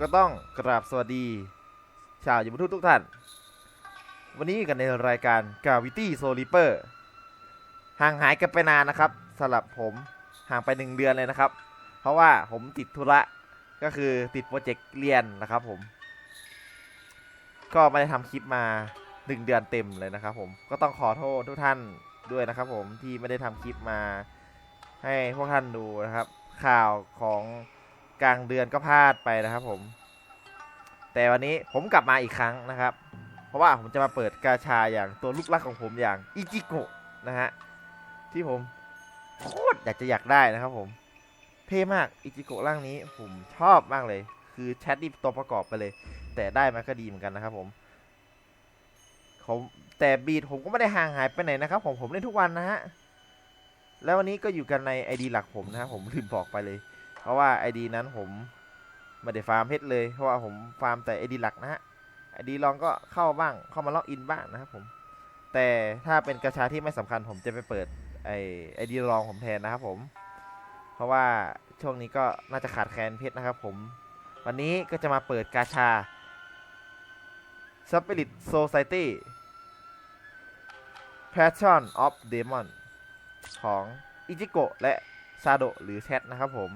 ก็ต้องกราบสวัสดี ชาวยูทูบทุกท่าน วันนี้กันในรายการกาวิตี้โซลิเปอร์ห่างหายกันไปนานนะครับสำหรับผมห่างไปหนึ่งเดือนเลยนะครับ เพราะว่าผมติดธุระก็คือติดโปรเจกต์เรียนนะครับผม ก็ไม่ได้ทำคลิปมาหนึ่งเดือนเต็มเลยนะครับผมก็ต้องขอโทษทุกท่านด้วยนะครับผมที่ไม่ได้ทำคลิปมาให้พวกท่านดูนะครับ ข่าวของกลางเดือนก็พลาดไปนะครับผม แต่วันนี้ผมกลับมาอีกครั้งนะครับ เพราะว่าผมจะมาเปิดกาชาอย่างตัวลูกรักของผมอย่างอิจิโกะนะฮะที่ผมโคตรอยากจะอยากได้นะครับผมเท่มากอิจิโกะร่างนี้ผมชอบมากเลย คือแชทนี่ตัวประกอบไปเลย แต่ได้มาก็ดีเหมือนกันนะครับผมผมแต่บีดผมก็ไม่ได้ห่างหายไปไหนนะครับผมผมเล่นทุกวันนะฮะแล้ววันนี้ก็อยู่กันใน ID หลักผมนะครับผมลืมบอกไปเลย เพราะว่า ID นั้นผม ไม่ได้ฟาร์มเพชรเลยเพราะว่าผมฟาร์มแต่ ID หลักนะฮะ ID ลองก็เข้าบ้างเข้ามาล็อกอินบ้างนะครับผมแต่ถ้าเป็นกระชาที่ไม่สำคัญผมจะไปเปิดไอไอดีรองผมแทนนะครับผม เพราะว่าช่วงนี้ก็น่าจะขาดแคลนเพชรนะครับผม วันนี้ก็จะมาเปิดกาชา Spirit Society Passion of Demon ของอิจิโกะและซาโดหรือแชทนะครับผม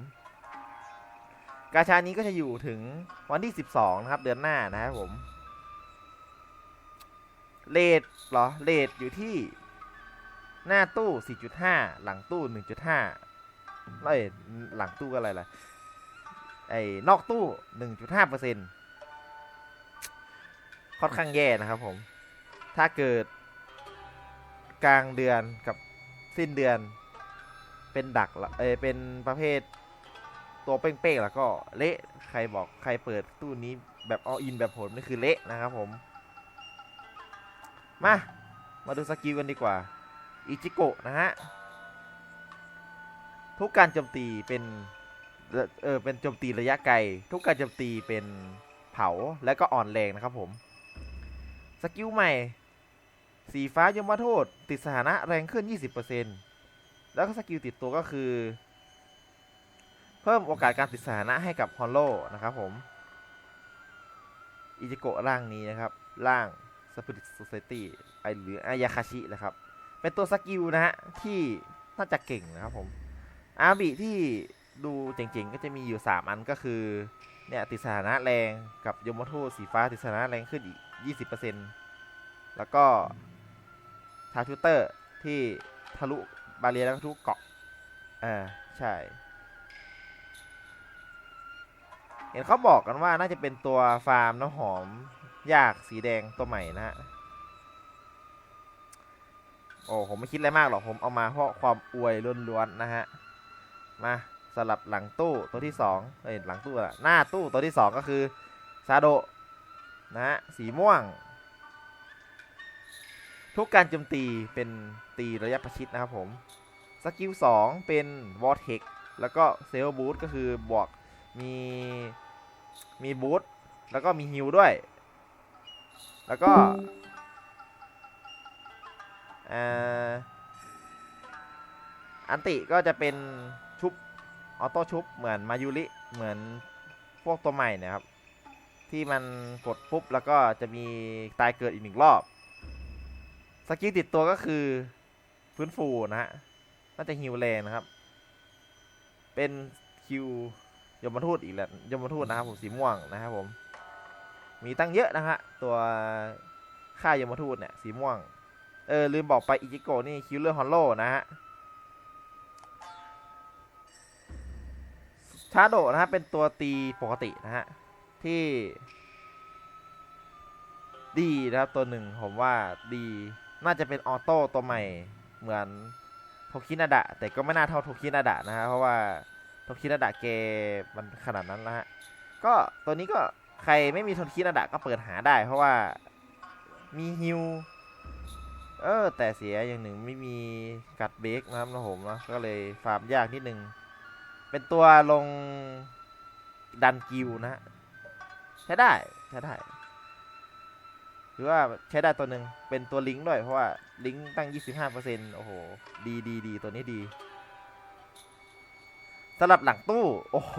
กาชานี้ก็จะอยู่ถึงวันที่ 12 นะครับ เดือนหน้านะครับผม เลทเหรอ เลทอยู่ที่หน้าตู้ 4.5 หลังตู้ 1.5เอ้ยหลังตู้ก็อะไรล่ะ ไอ้ นอกตู้ 1.5เปอร์เซ็นต์ค่อนข้างแย่นะครับผม ถ้าเกิดกลางเดือนกับสิ้นเดือน เป็นดักเออเป็นประเภท ตัวเป้งๆแล้วก็เละใครบอกใครเปิดตู้นี้แบบออินแบบผมนี่คือเละนะครับผม มา มาดูสกิลกันดีกว่าอิจิโกะนะฮะทุกการโจมตีเป็นเออเป็นโจมตีระยะไกล ทุกการโจมตีเป็นเผาและก็อ่อนแรงนะครับผม สกิลใหม่ สีฟ้ายมโทษ ติดสถานะแรงขึ้น 20%แล้วก็สกิลติดตัวก็คือ เพิ่มโอกาสการติดสถานะให้กับฮอลโลนะครับผมอิจิโกะร่างนี้นะครับ ร่าง Spirit Society ไอหรืออายาคาชินะครับ เป็นตัวสกิลนะฮะ ที่น่าจะเก่งนะครับผมอาบิที่ดูเจ๋งๆ ก็จะมีอยู่ 3 อันก็คือ เนี่ย ติดสถานะแรงกับยมโทษสีฟ้าติดสถานะแรงขึ้นอีก 20%แล้วก็ทาร์ทูเตอร์ที่ทะลุบาเรียแล้วก็ทะลุเกาะอ่าใช่ เห็นเขาบอกกันว่าน่าจะเป็นตัวฟาร์มน้ำหอมยากสีแดงตัวใหม่นะฮะ โอ้ผมไม่คิดอะไรมากหรอกผมเอามาเพราะความอวยล้วนๆนะฮะ มาสลับหลังตู้ตัวที่สองเอ้ยหลังตู้อะหน้าตู้ตัวที่สองก็คือซาโดนะฮะสีม่วง ทุกการโจมตีเป็นตีระยะประชิดนะครับผมสกิล2เป็นวอร์เทกแล้วก็เซลบูทก็คือบวกมี มีบูทแล้วก็มีฮิลด้วย แล้วก็อันติก็จะเป็นชุบออโต้ชุบเหมือนมายุริเหมือนพวกตัวใหม่เนะครับ ที่มันกดปุ๊บแล้วก็จะมีตายเกิดอีกหนึ่งรอบสกิลติดตัวก็คือฟื้นฟูนะฮะน่าจะฮิวแรงนะครับ เป็นคิว ยมทูตอีกแล้วยมทูตนะครับผมสีม่วงนะครับผม มีตั้งเยอะนะฮะตัวค่ายมทูตเนี่ยสีม่วง เออลืมบอกไปอิจิโกะนี่คิวเลอร์ฮอลโลนะฮะชาโดนะฮะเป็นตัวตีปกตินะฮะที่ ดีนะครับตัวหนึ่งผมว่าดีน่าจะเป็นออโต้ตัวใหม่เหมือนโทคินาดะแต่ก็ไม่น่าเท่าโทคินาดะนะฮะเพราะว่า โทคินาดะเกมันขนาดนั้นนะฮะ ก็ตัวนี้ก็ใครไม่มีโทคินาดะก็เปิดหาได้ เพราะว่ามีฮิว เออ แต่เสียอย่างหนึ่งไม่มีกัดเบรกนะครับนะผมนะก็เลยฟาร์มยากนิดนึง เป็นตัวลงดันกิวนะฮะใช้ได้ใช้ได้หรือว่าใช้ได้ตัวหนึ่งเป็นตัวลิงก์ด้วยเพราะว่าลิงก์ตั้ง 25%โอ้โห ดีดีดีตัวนี้ดี สำหรับหลังตู้ โอ้โห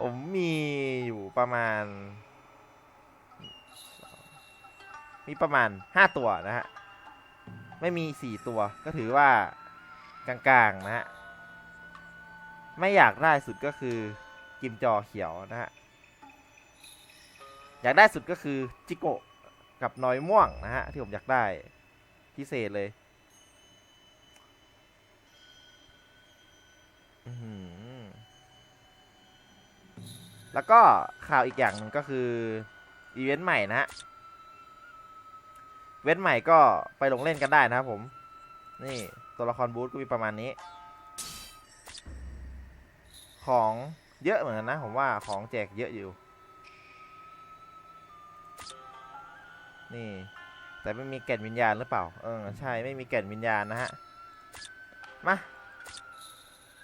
ผมมีอยู่ประมาณ มีประมาณห้าตัวนะฮะ ไม่มีสี่ตัว ก็ถือว่ากลางๆนะฮะ ไม่อยากได้สุดก็คือกิมจอเขียวนะฮะ อยากได้สุดก็คือจิโกะกับนอยม่วงนะฮะ ที่ผมอยากได้พิเศษเลย แล้วก็ข่าวอีกอย่างหนึ่งก็คืออีเวนต์ใหม่นะฮะ เว้นใหม่ก็ไปลงเล่นกันได้นะครับผม นี่ตัวละครบูธก็มีประมาณนี้ ของเยอะเหมือนกันนะผมว่าของแจกเยอะอยู่ นี่ แต่ไม่มีแก่นวิญญาณหรือเปล่า เออใช่ไม่มีแก่นวิญญาณนะฮะ มา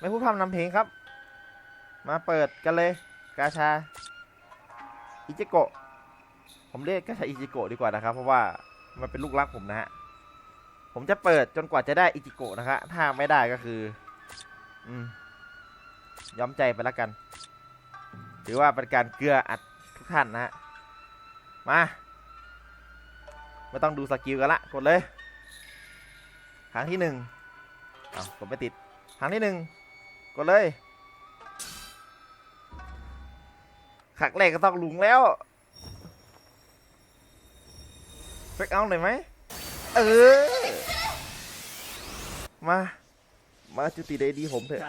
ไม่พูดพร่ำนำเพลงครับ มาเปิดกันเลย กาชา อิจิโกะ ผมเรียกกาชาอิจิโกะดีกว่านะครับ เพราะว่ามันเป็นลูกรักผมนะฮะ ผมจะเปิดจนกว่าจะได้อิจิโกะนะครับถ้าไม่ได้ก็คือ อืมยอมใจไปแล้วกัน ถือว่าเป็นการเกลืออัดทุกท่านนะฮะ มา ไม่ต้องดูสกิลกันละ กดเลยครั้งที่หนึ่งอ้ากดไม่ติดครั้งที่หนึ่ง กดเลย ขักแรกก็ต้องหลุงแล้วเฟกเอาหน่อยไหม เออ มา มาจุติได้ดีผมเถอะ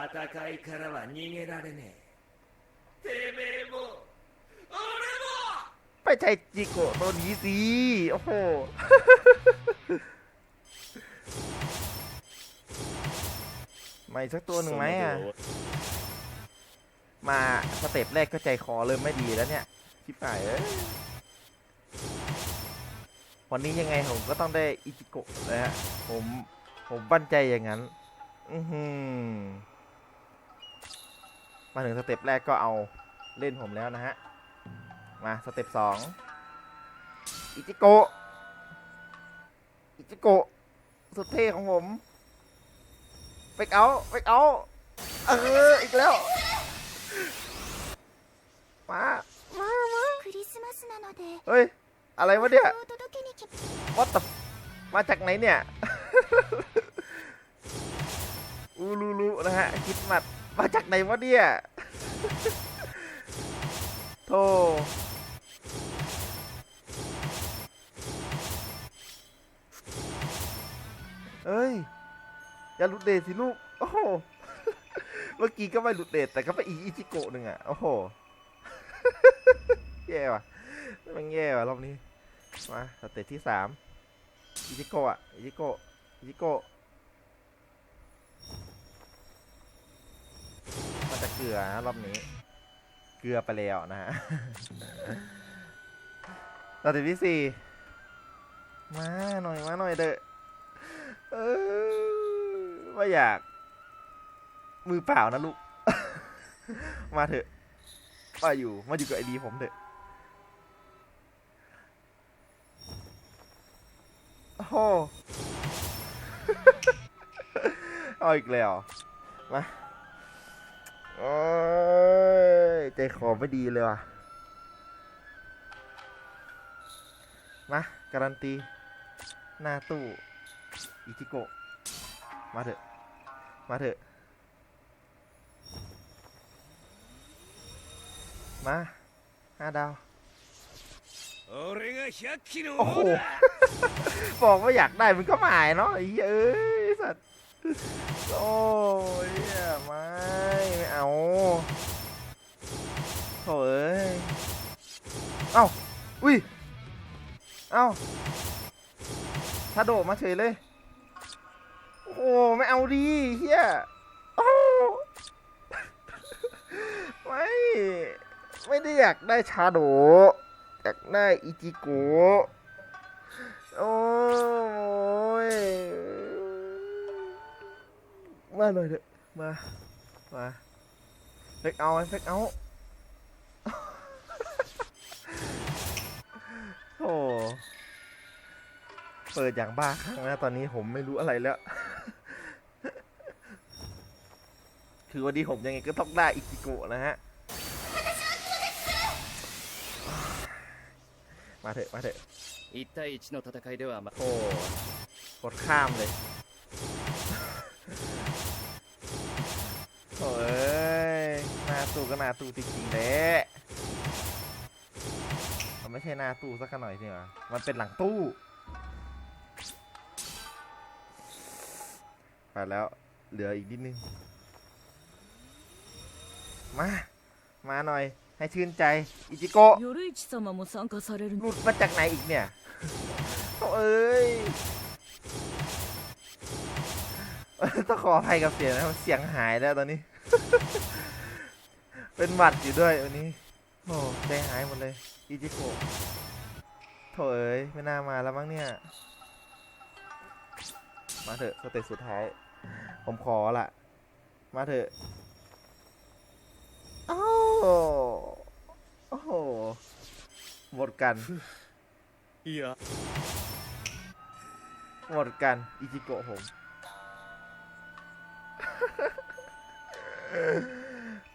ไปใช้จิโกะตัวนี้สิ โอ้โห มาอีกสักตัวหนึ่งไหมอะ มาสเต็ปแรกก็ใจคอเริ่มไม่ดีแล้วเนี่ยชิบหายเอ้ยวันนี้ยังไงผมก็ต้องได้อิจิโกะนะฮะ ผมผมบั่นใจอย่างนั้น อือหือมาถึงสเต็ปแรกก็เอาเล่นผมแล้วนะฮะ มาสเต็ปสองอิจิโกะอิจิโกะสุดเท่ของผม ไปเอาไปเอาเอออีกแล้ว มามามาเฮ้ย อะไรวะเนี่ย What the มาจากไหนเนี่ย อูลูลูนะฮะคิดมัด มาจากไหนวะเนี่ยโธ่เอ้ย อย่าหลุดเดทสิลูก โอ้โห เมื่อกี้ก็ไม่หลุดเดทแต่ก็ไปอีอิจิโกะหนึ่งอะ โอ้โห แย่ว่ะมันแย่ว่ะรอบนี้ มาสเตจที่สามอิจิโกะอะอิจิโกะอิจิโกะมันจะเกลือนะรอบนี้ เกลือไปแล้วนะฮะสเตจที่สี่มาหน่อยมาหน่อยเถอเออ ไม่อยาก มือเปล่านะลูก มาเถอะ มาอยู่ มาอยู่กับไอดีผมเถอะโอ้โหเอาอีกแล้ว มาโอ้ยใจคอไม่ดีเลยว่ะ มา การันตี หน้าตู้ อิจิโกะ มาเถอะ มาเถอะ มาห้าดาว โอ้โห บอกว่าอยากได้มันก็หมายเนาะอ้เอ้ยสัตว์โอ้ยไม่ ไม่เอาโถ่เอ้ย เอ้า อุ้ย เอ้าทาโดมาเฉยเลย โอ้โหไม่เอาดีเฮียโอ้ไม่ ไม่ได้อยากได้ชาโดอยากได้อิจิโกะโอ้ยมาหน่อยเถอะมา มาเฟกเอาเฟกเอาโอ้เปิดอย่างบ้าคลั่งนะตอนนี้ผมไม่รู้อะไรแล้ว คือวันนี้ผมยังไงก็ต้องได้อิจิโกะนะฮะ มาเถอะ มาเถอะ1対1の戦いではまโอ้กดข้ามเลยโอ้ยหน้าตู้ก็น้าตู้จริงๆแหละมันไม่ใช่หน้าตู้สักหน่อยสิวะมันเป็นหลังตู้ ไปแล้ว เหลืออีกนิดนึง มา มาหน่อย ให้ชื่นใจ อิจิโกะหลุดมาจากไหนอีกเนี่ยเอ้ย ต้องขออภัยกับเสียงนะเสียงหายแล้วตอนนี้ เป็นหวัดอยู่ด้วยวันนี้ โอ้ใจหายหมดเลย อิจิโกะโถเอ้ย ไม่น่ามาแล้วมั้งเนี่ย มาเถอะสเตจสุดท้าย ผมขอละ มาเถอะ มดกันいやหมดกัน อิจิโกะผม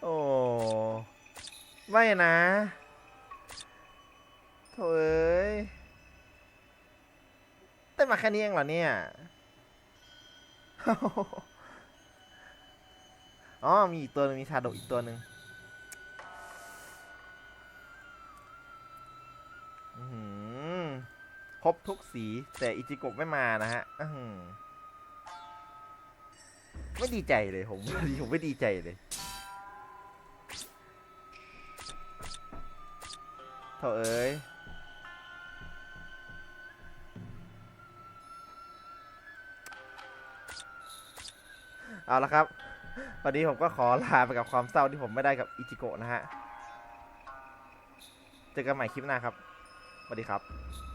โอ้ ไม่นะโถเอ้ยได้มาแค่นี้เองเหรอเนี่ย อ๋อ มีอีกตัวหนึงมีชาโดกอีกตัวหนึ่ง บทุกสี แต่อิจิโกะไม่มานะฮะไม่ดีใจเลยผมผมไม่ดีใจเลยโถอเอ้ยเอาละครับ วันนี้ผมก็ขอลาไปกับความเศร้าที่ผมไม่ได้กับอิจิโกะนะฮะ เจอกันใหม่คลิปหน้าครับ สวัสดีครับ